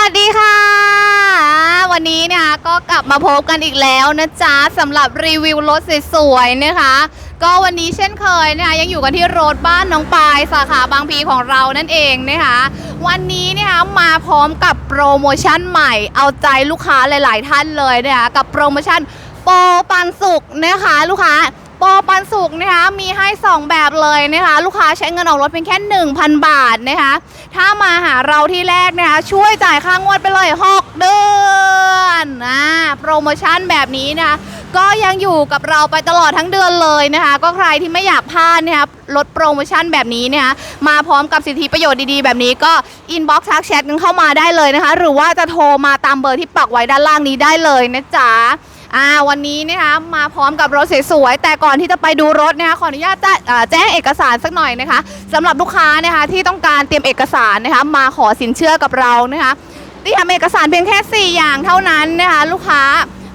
วัสดีค่ะ วันนี้นะคะก็กลับมาพบกันอีกแล้วนะจ๊ะสำหรับรีวิวรถสวยๆนะคะ ก็วันนี้เช่นเคยนะคะยังอยู่กันที่รถบ้านน้องปายสาขาบางพีของเรานั่นเองนะคะวันนี้นะคะมาพร้อมกับโปรโมชั่นใหม่ เอาใจลูกค้าหลาย ๆ ท่านเลยนะคะกับโปรโมชั่นโปรปันสุกนะคะลูกค้า โปรปันสุกนะคะมีให้ 2 แบบเลยนะคะลูกค้าใช้เงินออกรถเพียงแค่ 1,000 บาทนะคะถ้ามาหาเราที่แรกนะคะช่วยจ่ายค่างวดไปเลย 6 เดือนนะโปรโมชั่นแบบนี้นะคะก็ยังอยู่กับเราไปตลอดทั้งเดือนเลยนะคะก็ใครที่ไม่อยากพลาดนะคะลดโปรโมชั่นแบบนี้นะคะมาพร้อมกับสิทธิประโยชน์ดีๆ แบบนี้ก็อินบ็อกซ์ทักแชทกันเข้ามาได้เลยนะคะหรือว่าจะโทรมาตามเบอร์ที่ปักไว้ด้านล่างนี้ได้เลยนะจ๊ะ อ่าวันนี้นะคะมาพร้อมกับรถสวยๆแต่ก่อนที่จะไปดูรถนะคะขออนุญาตจะอ่าแจ้งเอกสารสักหน่อยนะคะสำหรับลูกค้านะคะที่ต้องการเตรียมเอกสารนะคะมาขอสินเชื่อกับเรานะคะเตรียมเอกสารเพียงแค่ 4 อย่างเท่านั้นนะคะลูกค้า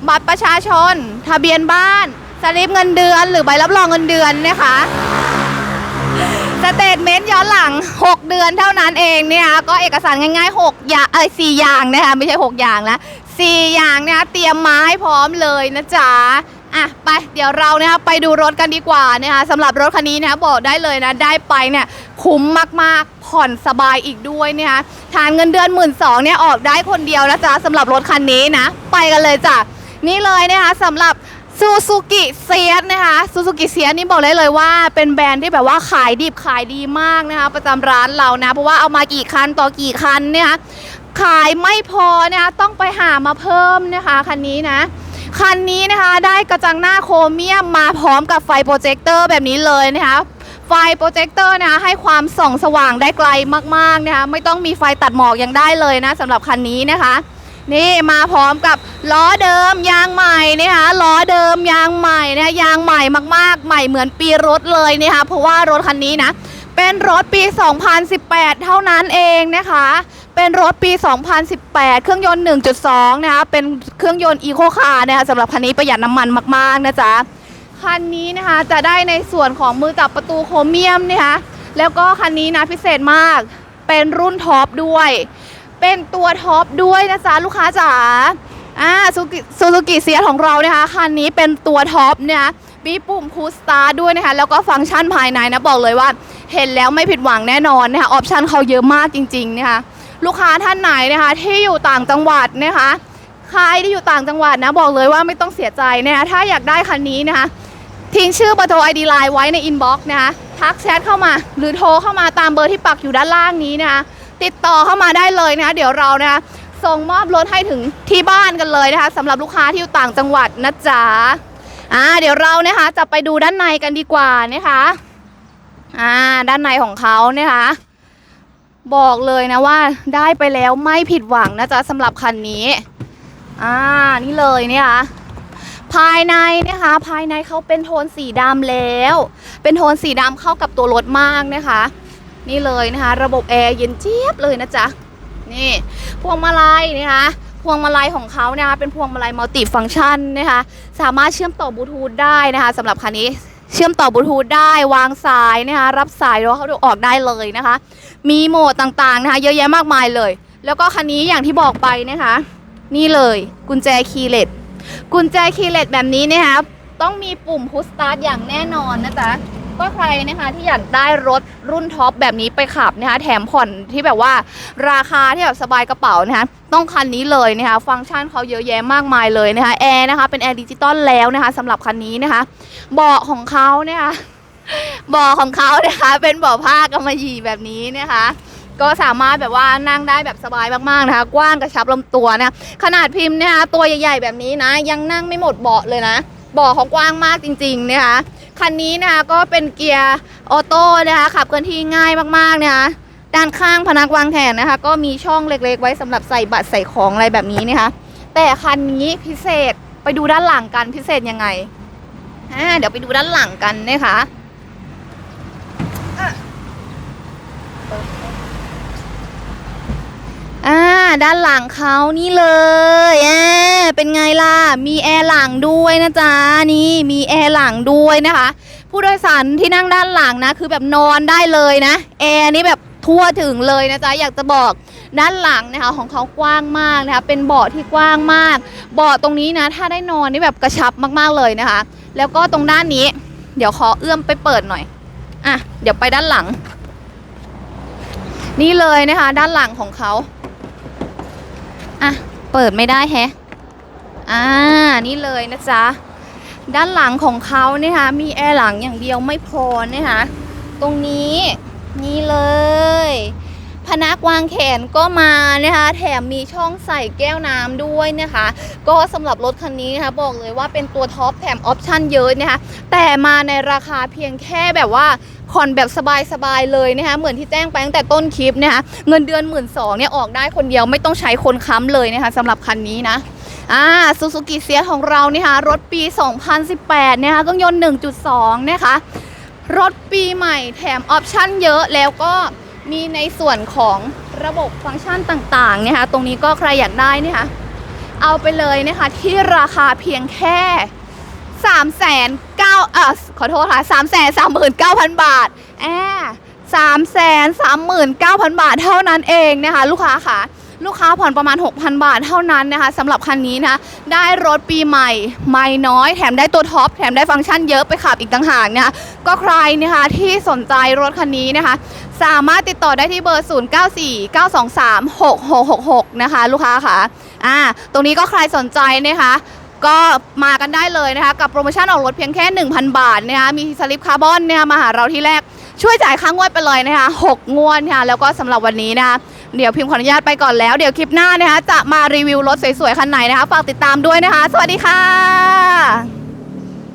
บัตรประชาชน ทะเบียนบ้านสลิปเงินเดือน หรือใบรับรองเงินเดือนนะคะสเตทเมนต์ย้อนหลัง 6 เดือนเท่านั้นเองเนี่ยก็เอกสารง่ายๆ6อย่างเอ้ย4อย่างนะคะไม่ใช่ 6 อย่างนะ สี่อย่างเนี่ยเตรียมมาให้พร้อมเลยนะจ๊ะอะไปเดี๋ยวเราเนี่ยไปดูรถกันดีกว่านะคะสำหรับรถคันนี้นะคะบอกได้เลยนะได้ไปเนี่ยคุ้มมากๆผ่อนสบายอีกด้วยนะคะทานเงินเดือนหมื่นสองเนี่ยออกได้คนเดียวนะจ๊ะสำหรับรถคันนี้นะไปกันเลยจ้ะนี่เลยนะคะสำหรับซูซูกิเซียสนะคะซูซูกิเซียสนี่บอกได้เลยว่า เป็นแบรนด์ที่แบบว่าขายดิบขายดีมากนะคะประจำร้านเรานะ เพราะว่าเอามากี่คันต่อกี่คันเนี่ยนะ ขายไม่พอนะคะต้องไปหามาเพิ่มนะคะคันนี้นะ คันนี้นะคะได้กระจังหน้าโครเมียมมาพร้อมกับไฟโปรเจคเตอร์แบบนี้เลยนะคะไฟโปรเจคเตอร์นะคะให้ความส่องสว่างได้ไกลมากๆนะคะไม่ต้องมีไฟตัดหมอกยังได้เลยนะสำหรับคันนี้นะคะ นี่มาพร้อมกับล้อเดิมยางใหม่นะคะล้อเดิมยางใหม่นะะยางใหม่มากๆ ใหม่เหมือนปีรถเลยนะคะเพราะว่ารถคันนี้นะ เป็นรถปี 2018 เท่านั้นเองนะคะ เป็นรถปี 2018 เครื่องยนต์ 1.2 นะคะ เป็นเครื่องยนต์อีโคคาร์นะคะสำหรับคันนี้ประหยัดน้ำมันมาก ๆ นะจ๊ะ คันนี้นะคะจะได้ในส่วนของมือจับประตูโครเมียมนะคะ แล้วก็คันนี้นะพิเศษมาก เป็นรุ่นท็อปด้วย เป็นตัวท็อปด้วยนะจ๊ะลูกค้าจ๋าอ่าซูซูกิเซียของเรานะคะคันนี้เป็นตัวท็อปเนี่ยมีปุ่มพูสตาร์ด้วยนะคะ แล้วก็ฟังก์ชันภายในนะบอกเลยว่า เห็นแล้วไม่ผิดหวังแน่นอนนะคะออปชันเขาเยอะมากจริงๆนะคะลูกค้าท่านไหนนะคะที่อยู่ต่างจังหวัดนะคะใครที่อยู่ต่างจังหวัดนะบอกเลยว่าไม่ต้องเสียใจนะคะถ้าอยากได้คันนี้นะคะทิ้งชื่อเบอร์โทรไอดีไลน์ไว้ในอินบ็อกซ์นะคะทักแชทเข้ามา หรือโทรเข้ามาตามเบอร์ที่ปักอยู่ด้านล่างนี้นะคะติดต่อเข้ามาได้เลยนะคะเดี๋ยวเรานะคะส่งมอบรถให้ถึงที่บ้านกันเลยนะคะสำหรับลูกค้าที่อยู่ต่างจังหวัดนะจ๊ะอ่าเดี๋ยวเรานะคะจะไปดูด้านในกันดีกว่านะคะ อ่าด้านในของเขาเนะคะบอกเลยนะว่าได้ไปแล้วไม่ผิดหวังนะจ๊ะสำหรับคันนี้อ่านี่เลยเนี่ยค่ะภายในนะคะภายในเขาเป็นโทนสีดำแล้ว เป็นโทนสีดำเข้ากับตัวรถมากนะคะ นี่เลยนะคะ ระบบแอร์เย็นเจี๊ยบเลยนะจ๊ะนี่พวงมาลัยนะคะพวงมาลัยของเขานะคะเป็นพวงมาลัยมัลติฟังก์ชันนะคะสามารถเชื่อมต่อบลูทูธได้นะคะสำหรับคันนี้ เชื่อมต่อบลูทูธได้วางสายนะคะรับสายแล้วเขาดูออกได้เลยนะคะ มีโหมดต่างๆนะคะเยอะแยะมากมายเลย แล้วก็คันนี้อย่างที่บอกไปนะคะ นี่เลยกุญแจคีย์เลสกุญแจคีย์เลสแบบนี้นะคะต้องมีปุ่มพุชสตาร์ทอย่างแน่นอนนะจ๊ะ ก็ใครนะคะที่อยากได้รถรุ่นท็อปแบบนี้ไปขับนะคะแถมผ่อนที่แบบว่าราคาที่แบบสบายกระเป๋านะคะต้องคันนี้เลยนะคะฟังก์ชันเขาเยอะแยะมากมายเลยนะคะแอร์นะคะเป็นแอร์ดิจิตอลแล้วนะคะสำหรับคันนี้นะคะเบาะของเขานะคะเบาะของเขานะคะเป็นเบาะผ้ากำมะหยี่แบบนี้นะคะก็สามารถแบบว่านั่งได้แบบสบายมากๆนะคะ กว้างกระชับลำตัวนะขนาดพิมพ์นะคะตัวใหญ่ๆแบบนี้นะ ยังนั่งไม่หมดเบาะเลยนะเบาะเขากว้างมากจริงๆนะคะ คันนี้นะคะก็เป็นเกียร์ออโต้นะคะขับเคลื่อนที่ง่ายมากๆนะคะด้านข้างพนักวางแขนนะคะ ก็มีช่องเล็กๆ ไว้สำหรับใส่บัตรใส่ของอะไรแบบนี้นะคะ แต่คันนี้พิเศษไปดูด้านหลังกันพิเศษยังไงอ่าเดี๋ยวไปดูด้านหลังกันนะคะอ่า ด้านหลังเขานี่เลยอ่าเป็นไงล่ะ มีแอร์หลังด้วยนะจ๊ะ นี่มีแอร์หลังด้วยนะคะ ผู้โดยสารที่นั่งด้านหลังนะ คือแบบนอนได้เลยนะ แอร์นี่แบบทั่วถึงเลยนะจ๊ะ อยากจะบอกด้านหลังนะคะของเขากว้างมากนะคะ เป็นเบาะที่กว้างมาก เบาะตรงนี้นะ ถ้าได้นอนนี่แบบกระชับมากๆเลยนะคะ แล้วก็ตรงด้านนี้ เดี๋ยวขอเอื้อมไปเปิดหน่อย อะ เดี๋ยวไปด้านหลัง นี่เลยนะคะ ด้านหลังของเขา อะ เปิดไม่ได้แฮะ อ่า นี่เลยนะจ๊ะ ด้านหลังของเขาเนี่ยคะมีแอร์หลังอย่างเดียวไม่พอนะคะตรงนี้นี่เลย พนักวางแขนก็มานะคะ แถมมีช่องใส่แก้วน้ำด้วยนะคะ ก็สำหรับรถคันนี้นะคะบอกเลยว่าเป็นตัวท็อปแถมออปชั่นเยอะนะคะ แต่มาในราคาเพียงแค่แบบว่าผ่อนแบบสบายๆเลยนะคะเหมือนที่แจ้งไปตั้งแต่ต้นคลิปนะคะเงินเดือนหมื่นสองเนี่ยออกได้คนเดียวไม่ต้องใช้คนค้ำเลยนะคะสำหรับคันนี้นะอ่าซูซูกิเซียของเราเนี่ยค่ะรถปี 2018เนี่ยค่ะเครื่องยนต์ 1.2 นะคะ รถปีใหม่แถมออปชั่นเยอะแล้วก็ มีในส่วนของระบบฟังก์ชันต่างๆเนี่ยค่ะตรงนี้ก็ใครอยากได้เนี่ยค่ะเอาไปเลยนะคะที่ราคาเพียงแค่3 9 0 0 0เอ่อขอโทษค่ะ3 3 9 0 0 0 บาทแอบ3 3 9 0 0 0บาทเท่านั้นเองนะคะ ลูกค้าค่ะ ลูกค้าผ่อนประมาณ 6,000 บาทเท่านั้นนะคะสำหรับคันนี้นะคะได้รถปีใหม่ ไม่น้อย แถมได้ตัวท็อป แถมได้ฟังก์ชันเยอะไปขับอีกต่างหากนะคะก็ใครนะคะที่สนใจรถคันนี้นะคะ สามารถติดต่อได้ที่เบอร์ 0949236666 นะคะ ลูกค้าค่ะอ่าตรงนี้ก็ใครสนใจนะคะก็มากันได้เลยนะคะ กับโปรโมชั่นออกรถเพียงแค่ 1,000 บาทนะคะมีสลิปคาร์บอนนะคะมาหาเราที่แรกช่วยจ่ายค่างวดไปเลยนะคะ6งวดค่ะแล้วก็สำหรับวันนี้นะคะ เดี๋ยวพิมพ์ขออนุญาตไปก่อนแล้ว เดี๋ยวคลิปหน้านะคะจะมารีวิวรถสวยๆคันไหนนะคะ ฝากติดตามด้วยนะคะ สวัสดีค่ะ